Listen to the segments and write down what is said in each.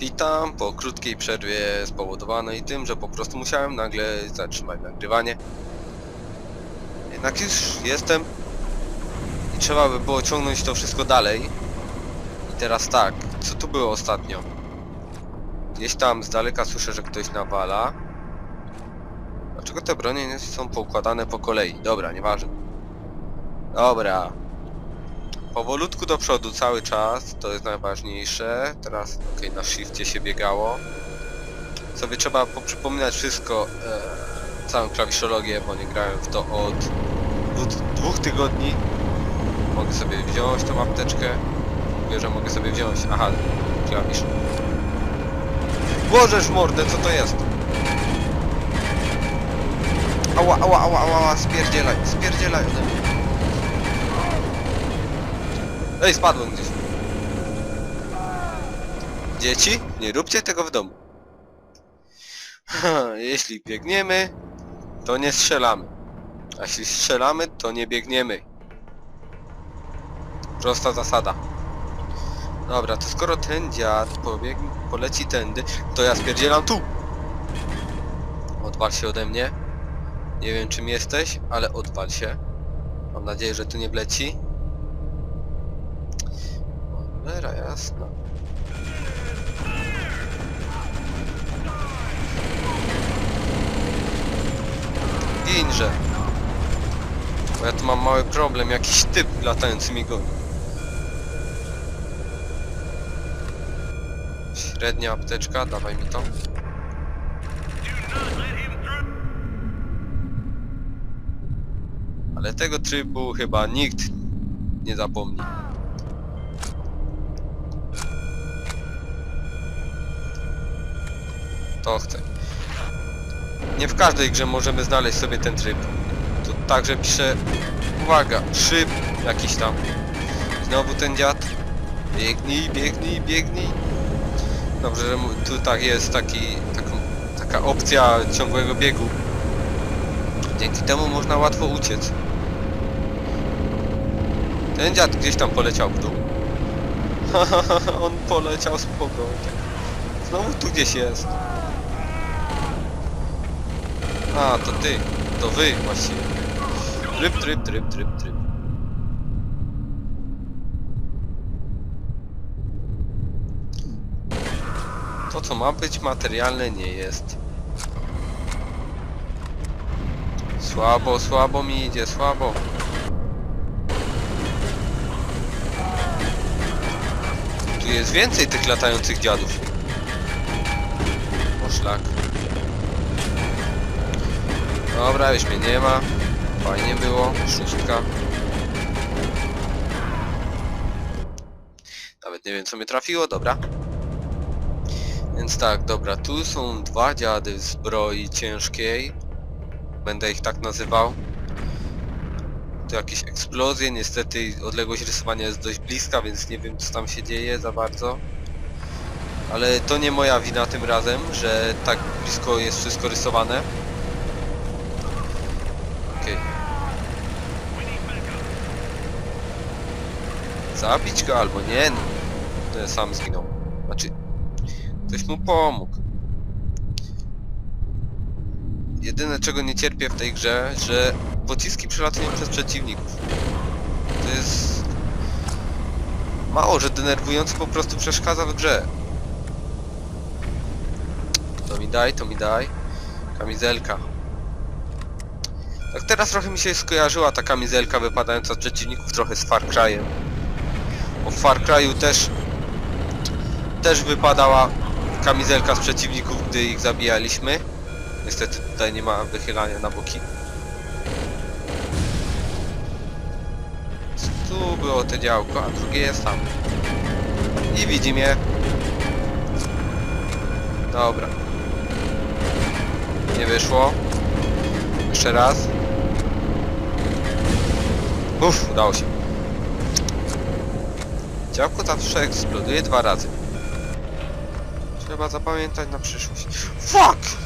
Witam po krótkiej przerwie spowodowanej tym, że po prostu musiałem nagle zatrzymać nagrywanie. Jednak już jestem i trzeba by było ciągnąć to wszystko dalej. I teraz tak, co tu było ostatnio? Gdzieś tam z daleka słyszę, że ktoś nawala. Dlaczego te bronie nie są poukładane po kolei? Dobra, nieważne. Dobra. Powolutku do przodu cały czas, to jest najważniejsze. Teraz, okej, na shifcie się biegało. Sobie trzeba poprzypominać wszystko, e, całą klawiszologię, bo nie grałem w to od dwóch, tygodni. Mogę sobie wziąć tą apteczkę. Mówię, że mogę sobie wziąć. Aha, klawisz. Bożeż w mordę, co to jest? Ała, ała, ała, ała, spierdzielaj, spierdzielaj ode mnie. Ej, spadłem gdzieś. Dzieci, nie róbcie tego w domu. Jeśli biegniemy, to nie strzelamy. A jeśli strzelamy, to nie biegniemy. Prosta zasada. Dobra, to skoro ten dziad pobieg, poleci tędy, to ja spierdzielam tu. Odwal się ode mnie. Nie wiem czym jesteś, ale odwal się. Mam nadzieję, że tu nie wleci. Cholera jasna. Ginże. Bo ja tu mam mały problem, jakiś typ latający mi goni. Średnia apteczka, dawaj mi to. Ale tego trybu chyba nikt nie zapomni. To chcę. Nie w każdej grze możemy znaleźć sobie ten tryb. Tu także piszę... Uwaga, szyb jakiś tam. Znowu ten dziad. Biegnij, biegnij, biegnij. Dobrze, że tu tak jest taki, taką, taka opcja ciągłego biegu. Dzięki temu można łatwo uciec. Ten dziad gdzieś tam poleciał w dół. On poleciał spokojnie. Znowu tu gdzieś jest. A, to ty. To wy właściwie. Tryb, tryb, tryb, tryb, tryb. To co ma być materialne nie jest. Słabo, słabo mi idzie, słabo. Tu jest więcej tych latających dziadów. O szlak. Dobra, już mnie nie ma. Fajnie było. Szóstka. Nawet nie wiem co mnie trafiło, dobra. Więc tak, dobra, tu są dwa dziady w zbroi ciężkiej. Będę ich tak nazywał. Tu jakieś eksplozje, niestety odległość rysowania jest dość bliska, więc nie wiem co tam się dzieje za bardzo. Ale to nie moja wina tym razem, że tak blisko jest wszystko rysowane. Okej. Zabić go albo nie? No, sam zginął. Znaczy, ktoś mu pomógł. Jedyne czego nie cierpię w tej grze, że pociski przelatują przez przeciwników. To jest... Mało, że denerwujący po prostu przeszkadza w grze. To mi daj, to mi daj. Kamizelka. Tak teraz trochę mi się skojarzyła ta kamizelka wypadająca z przeciwników trochę z Far Cry'em. W Far Cry'u też też wypadała kamizelka z przeciwników, gdy ich zabijaliśmy. Niestety tutaj nie ma wychylania na boki. Tu było to działko, a drugie jest tam. I widzi mnie. Dobra. Nie wyszło. Jeszcze raz. Uff, udało się. Działko zawsze eksploduje dwa razy. Trzeba zapamiętać na przyszłość. Fuck!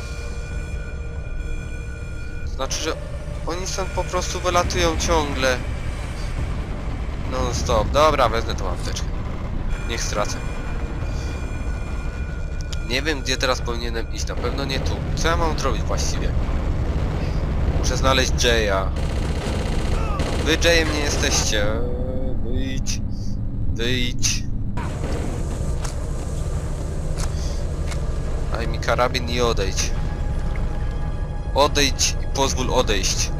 Znaczy, że oni są po prostu wylatują ciągle. Non stop. Dobra, wezmę tą apteczkę. Niech stracę. Nie wiem gdzie teraz powinienem iść, na pewno nie tu. Co ja mam zrobić właściwie? Muszę znaleźć Jaya. Wy Jayem nie jesteście. Wyjdź. Wyjdź. Daj mi karabin i odejdź. Odejdź i pozwól odejść.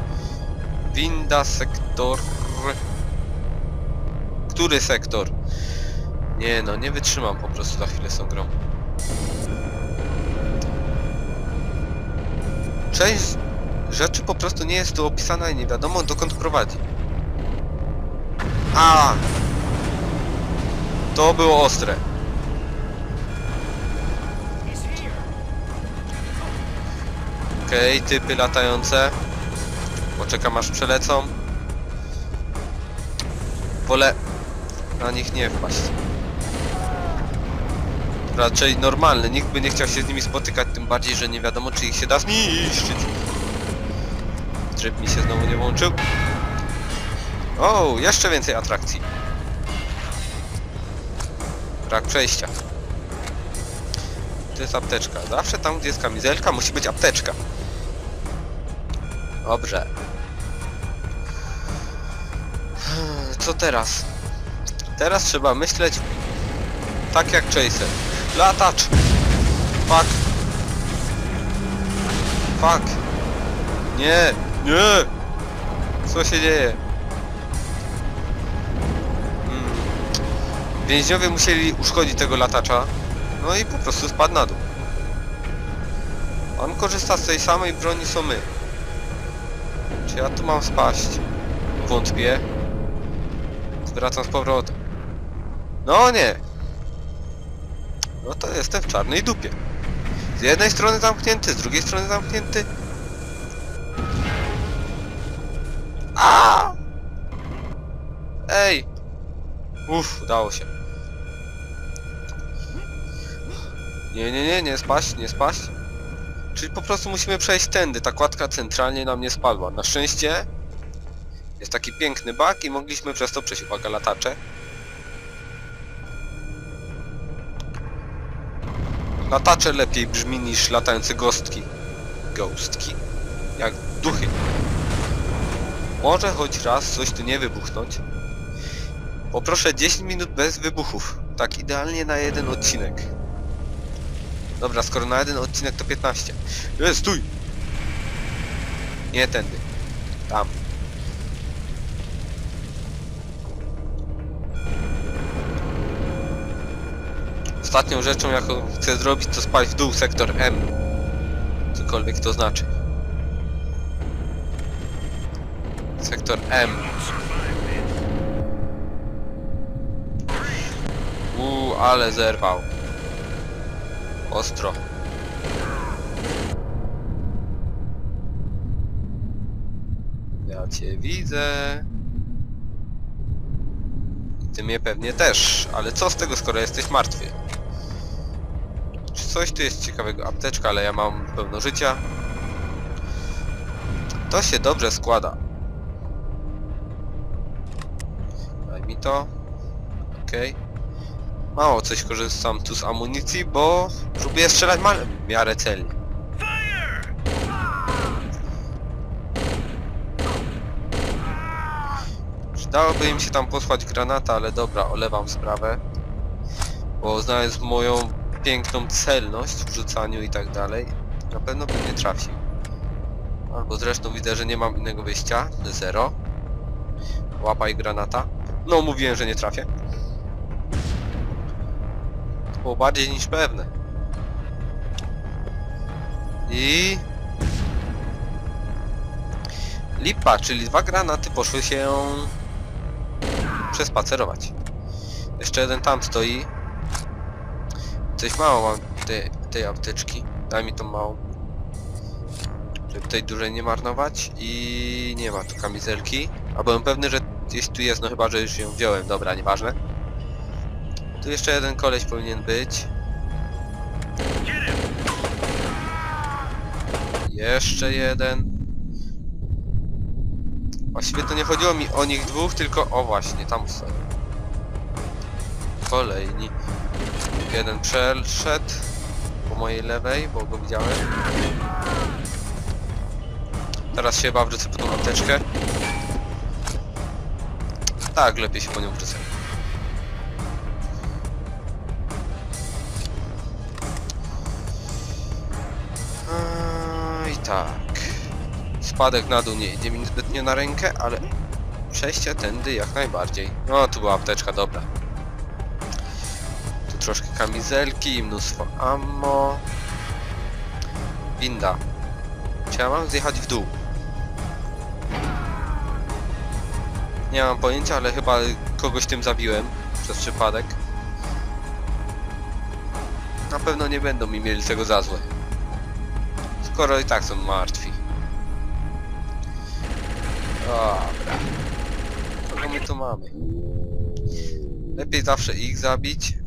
Winda, sektor... Który sektor? Nie no, nie wytrzymam po prostu za chwilę tą grą. Część rzeczy po prostu nie jest tu opisana i nie wiadomo dokąd prowadzi. A! To było ostre. Okej, typy latające. Poczekam aż przelecą. Wolę na nich nie wpaść. Raczej normalne, nikt by nie chciał się z nimi spotykać, tym bardziej, że nie wiadomo czy ich się da zniszczyć. Tryb mi się znowu nie włączył. O, jeszcze więcej atrakcji. Brak przejścia. To jest apteczka. Zawsze tam, gdzie jest kamizelka, musi być apteczka. Dobrze. Co teraz? Teraz trzeba myśleć tak jak Chaser. Latacz! Fuck! Fuck! Nie! Nie! Co się dzieje? Więźniowie musieli uszkodzić tego latacza. No i po prostu spadł na dół. On korzysta z tej samej broni co my. Czy ja tu mam spaść? Wątpię. Wracam z powrotem. No nie! No to jestem w czarnej dupie. Z jednej strony zamknięty, z drugiej strony zamknięty. A! Ej! Uff, udało się. Nie, nie, nie, nie spaść, nie spaść. Czyli po prostu musimy przejść tędy. Ta kładka centralnie nam nie spadła. Na szczęście jest taki piękny bak i mogliśmy przez to przejść. Uwaga, latacze. Latacze lepiej brzmi niż latające gostki. Ghostki. Jak duchy. Może choć raz coś tu nie wybuchnąć. Poproszę 10 minut bez wybuchów. Tak idealnie na jeden odcinek. Dobra, skoro na jeden odcinek to 15. Jest, stój! Nie tędy. Tam. Ostatnią rzeczą, jaką chcę zrobić, to spać w dół sektor M. Cokolwiek to znaczy. Sektor M. Uuu, ale zerwał. Ostro. Ja cię widzę. I ty mnie pewnie też, ale co z tego, skoro jesteś martwy? Czy coś tu jest ciekawego? Apteczka, ale ja mam pełno życia. To się dobrze składa. Daj mi to. Okej. Mało coś korzystam tu z amunicji, bo próbuję strzelać w miarę celnie. Przydałoby im się tam posłać granata, ale dobra, olewam sprawę. Bo znając moją piękną celność w rzucaniu i tak dalej, na pewno bym nie trafił. Albo zresztą widzę, że nie mam innego wyjścia. Zero. Łapaj granata. No, mówiłem, że nie trafię. Było bardziej niż pewne. I... Lipa, czyli dwa granaty poszły się przespacerować. Jeszcze jeden tam stoi. Coś mało mam tej, tej apteczki. Daj mi tą małą. Żeby tej dużej nie marnować. I nie ma tu kamizelki. A byłem pewny, że gdzieś tu jest, no chyba, że już ją wziąłem. Dobra, nieważne. Tu jeszcze jeden koleś powinien być. Jeszcze jeden. Właściwie to nie chodziło mi o nich dwóch, tylko o właśnie, tam są. Kolejni. Jeden przeszedł. po mojej lewej, bo go widziałem. Teraz się chyba wrócę po tą apteczkę. Tak, lepiej się po nią wrócę. Tak. Spadek na dół nie idzie mi zbytnio na rękę, ale przejście tędy jak najbardziej. No, tu była apteczka, dobra. Tu troszkę kamizelki, mnóstwo ammo. Winda. Czy ja mam zjechać w dół? Nie mam pojęcia, ale chyba kogoś tym zabiłem przez przypadek. Na pewno nie będą mi mieli tego za złe. Skoro i tak są martwi. Dobra. Kogo my tu mamy? Lepiej zawsze ich zabić.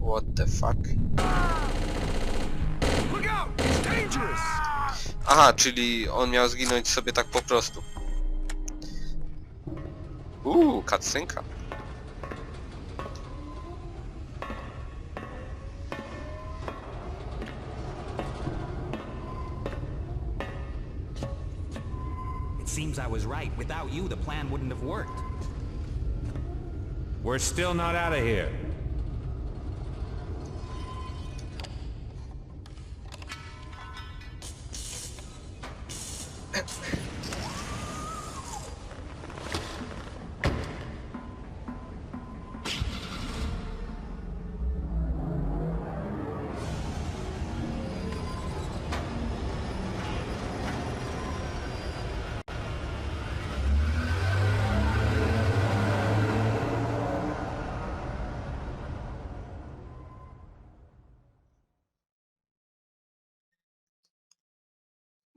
What the fuck? Aha, czyli on miał zginąć sobie tak po prostu. Uuu, cutscenka. I was right. Without you, the plan wouldn't have worked. We're still not out of here.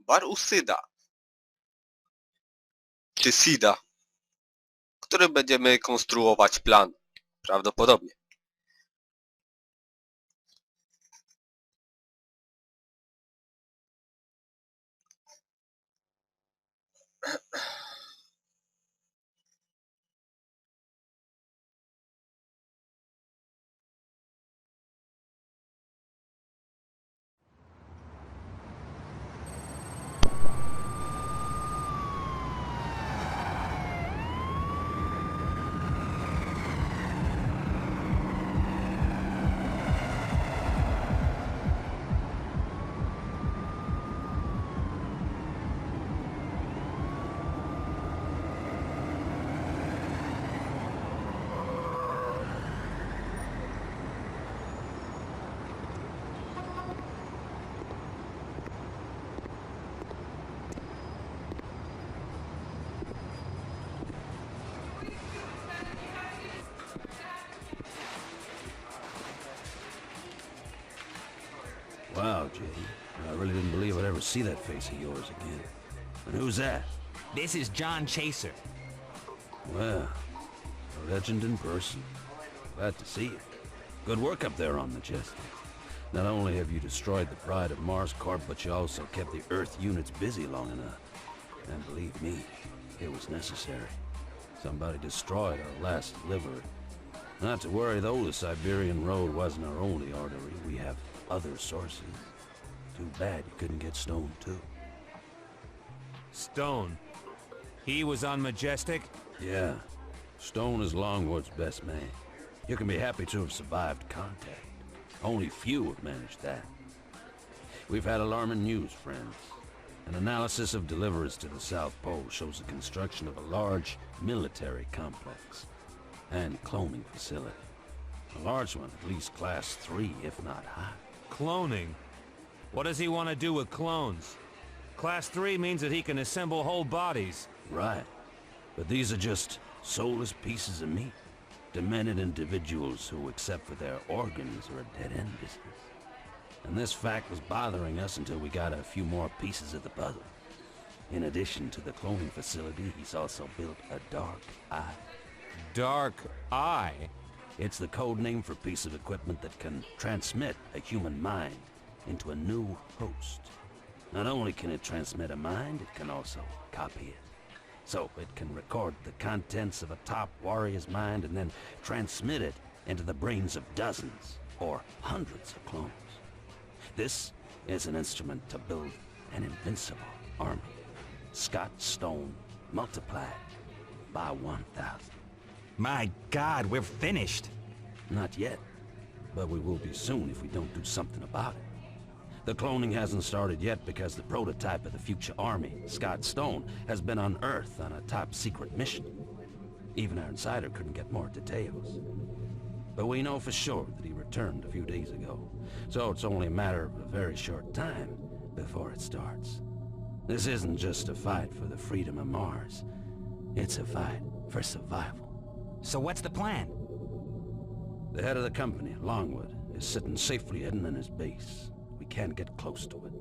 Bar u Syda. Czy Sida. Który będziemy konstruować plan. Prawdopodobnie. Wow, JD. I really didn't believe I'd ever see that face of yours again. And who's that? This is John Chaser. Well, a legend in person. Glad to see you. Good work up there on Majestic. Not only have you destroyed the pride of Mars Corp, but you also kept the Earth units busy long enough. And believe me, it was necessary. Somebody destroyed our last delivery. Not to worry though, the Siberian Road wasn't our only artery. We have other sources. Too bad you couldn't get Stone too. Stone. He was on Majestic? Yeah. Stone is Longwood's best man. You can be happy to have survived contact. Only few have managed that. We've had alarming news, friends. An analysis of deliverers to the South Pole shows the construction of a large military complex and cloning facility. A large one, at least class 3, if not high. Cloning. What does he want to do with clones? Class 3 means that he can assemble whole bodies. Right. But these are just soulless pieces of meat. Demented individuals who, except for their organs, are a dead-end business. And this fact was bothering us until we got a few more pieces of the puzzle. In addition to the cloning facility, he's also built a dark eye. Dark Eye? It's the code name for a piece of equipment that can transmit a human mind into a new host. Not only can it transmit a mind, it can also copy it. So it can record the contents of a top warrior's mind and then transmit it into the brains of dozens or hundreds of clones. This is an instrument to build an invincible army. Scott Stone multiplied by 1,000. My god, we're finished. Not yet, but we will be soon if we don't do something about it. The cloning hasn't started yet because the prototype of the future army, Scott Stone, has been on Earth on a top-secret mission. Even our insider couldn't get more details. But we know for sure that he returned a few days ago, so it's only a matter of a very short time before it starts. This isn't just a fight for the freedom of Mars. It's a fight for survival. So what's the plan? The head of the company, Longwood, is sitting safely hidden in his base. We can't get close to it.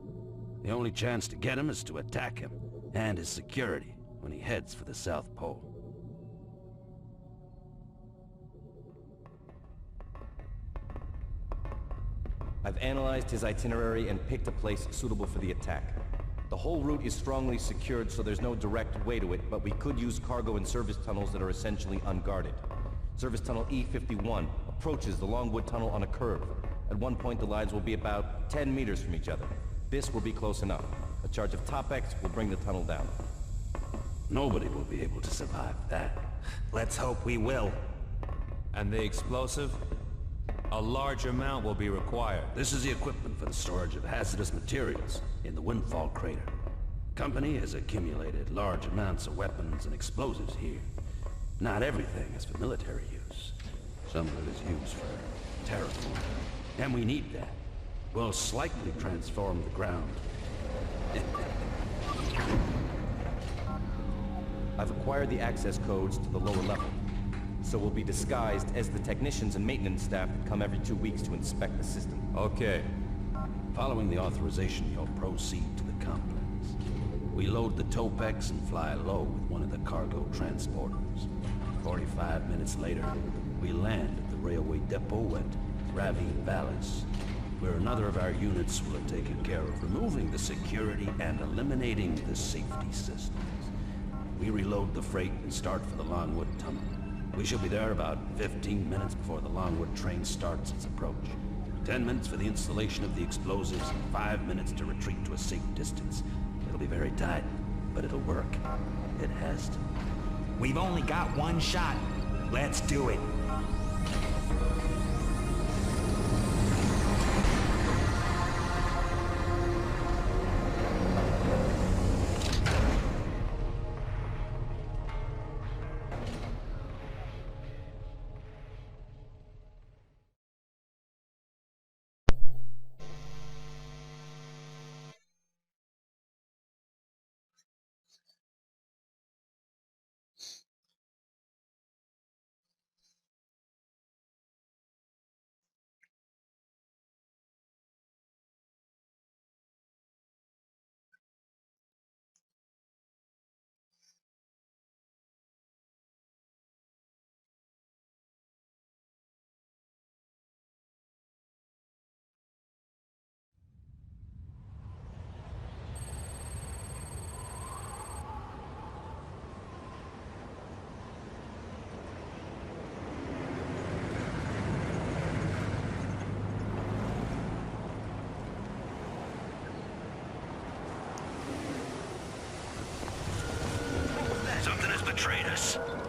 The only chance to get him is to attack him and his security when he heads for the South Pole. I've analyzed his itinerary and picked a place suitable for the attack. The whole route is strongly secured, so there's no direct way to it, but we could use cargo and service tunnels that are essentially unguarded. Service tunnel E51 approaches the Longwood Tunnel on a curve. At one point, the lines will be about 10 meters from each other. This will be close enough. A charge of Top-X will bring the tunnel down. Nobody will be able to survive that. Let's hope we will. And the explosive? A large amount will be required. This is the equipment for the storage of hazardous materials in the Windfall Crater. Company has accumulated large amounts of weapons and explosives here. Not everything is for military use. Some of it is used for terraforming. And we need that. We'll slightly transform the ground. I've acquired the access codes to the lower level, so we'll be disguised as the technicians and maintenance staff that come every two weeks to inspect the system. Okay. Following the authorization, you'll proceed to the complex. We load the Topex and fly low with one of the cargo transporters. 45 minutes later, we land at the railway depot at Ravine Vallis, where another of our units will have taken care of removing the security and eliminating the safety systems. We reload the freight and start for the Longwood Tunnel. We shall be there about 15 minutes before the Longwood train starts its approach. 10 minutes for the installation of the explosives, and 5 minutes to retreat to a safe distance. It'll be very tight, but it'll work. It has to. We've only got one shot. Let's do it. Betrayed us.